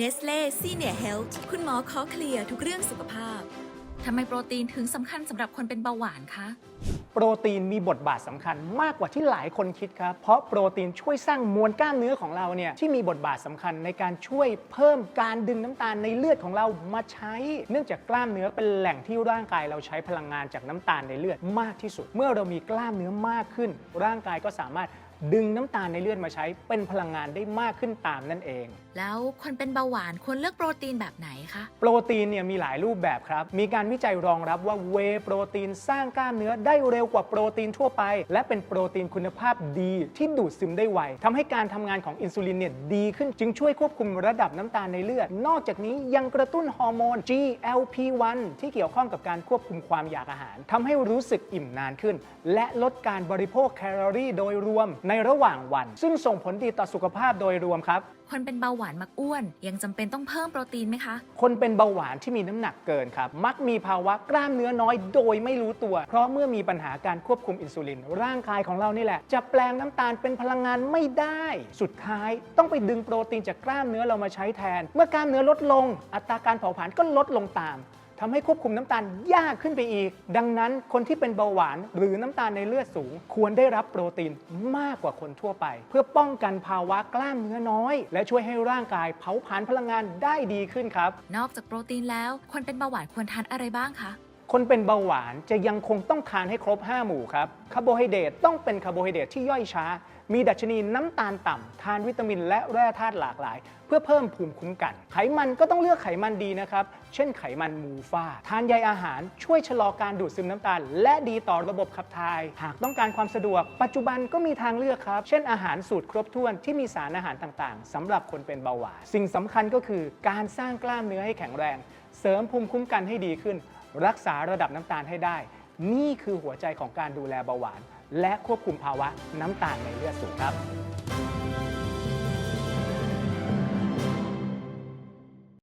Nestle Senior Health คุณหมอขอเคลียร์ทุกเรื่องสุขภาพ ทำไมโปรตีนถึงสำคัญสำหรับคนเป็นเบาหวานคะ โปรตีนมีบทบาทสำคัญมากกว่าที่หลายคนคิดครับ เพราะโปรตีนช่วยสร้างมวลกล้ามเนื้อของเราเนี่ยที่มีบทบาทสำคัญในการช่วยเพิ่มการดึงน้ำตาลในเลือดของเรามาใช้ เนื่องจากกล้ามเนื้อเป็นแหล่งที่ร่างกายเราใช้พลังงานจากน้ำตาลในเลือดมากที่สุด เมื่อเรามีกล้ามเนื้อมากขึ้น ร่างกายก็สามารถ ดึงน้ำตาลในเลือดมาใช้เป็นพลังงานได้มากขึ้นตามนั่นเอง แล้วคนเป็นเบาหวานควรเลือกโปรตีนแบบไหนคะ โปรตีนเนี่ยมีหลายรูปแบบครับ มีการวิจัยรองรับว่าเวย์โปรตีนสร้างกล้ามเนื้อได้เร็วกว่าโปรตีนทั่วไป และเป็นโปรตีนคุณภาพดีที่ดูดซึมได้ไวทำให้การทำงานของอินซูลินเนี่ยดีขึ้นจึงช่วยควบคุมระดับน้ำตาลในเลือด นอกจากนี้ยังกระตุ้นฮอร์โมน GLP-1 ที่เกี่ยวข้องกับการควบคุมความอยากอาหารทำให้รู้สึกอิ่มนานขึ้น และลดการบริโภคแคลอรี่โดยรวมในระหว่างวัน ซึ่งส่งผลดีต่อสุขภาพโดยรวมครับ คนเป็นเบาหวานมักอ้วน ยังจำเป็นต้องเพิ่มโปรตีนไหมคะ คนเป็นเบาหวานที่มีน้ำหนักเกินครับ มักมีภาวะกล้ามเนื้อน้อยโดยไม่รู้ตัว เพราะเมื่อมีปัญหาการควบคุมอินซูลิน ร่างกายของเรานี่แหละ จะแปลงน้ำตาลเป็นพลังงานไม่ได้ สุดท้ายต้องไปดึงโปรตีนจากกล้ามเนื้อเรามาใช้แทน เมื่อกล้ามเนื้อลดลง อัตราการเผาผลาญก็ลดลงตาม ทำให้ควบคุมน้ำตาลยากขึ้นไปอีก ดังนั้นคนที่เป็นเบาหวานหรือน้ำตาลในเลือดสูง ควรได้รับโปรตีนมากกว่าคนทั่วไป เพื่อป้องกันภาวะกล้ามเนื้อน้อย และช่วยให้ร่างกายเผาผลาญพลังงานได้ดีขึ้นครับ นอกจากโปรตีนแล้วคนเป็นเบาหวานควรทานอะไรบ้างคะ คนเป็นเบาหวานจะยังคงต้องทานให้ครบ 5 หมู่ครับคาร์โบไฮเดรตต้องเป็นคาร์โบไฮเดรตที่ย่อยช้า มีดัชนีน้ำตาลต่ำทานวิตามินและแร่ธาตุหลากหลาย เพื่อเพิ่มภูมิคุ้มกัน ไขมันก็ต้องเลือกไขมันดีนะครับ เช่นไขมันมูฟ้า ทานใยอาหารช่วยชะลอการดูดซึมน้ำตาล และดีต่อระบบขับถ่าย หากต้องการความสะดวก ปัจจุบันก็มีทางเลือกครับ เช่นอาหารสูตรครบถ้วนที่มีสารอาหารต่างๆสำหรับคนเป็นเบาหวาน สิ่งสำคัญก็คือการสร้างกล้ามเนื้อให้แข็งแรง เสริมภูมิคุ้มกันให้ดีขึ้น รักษาระดับน้ำตาลให้ได้ นี่คือหัวใจของการดูแลเบาหวาน และควบคุมภาวะน้ำตาลในเลือดสูงครับ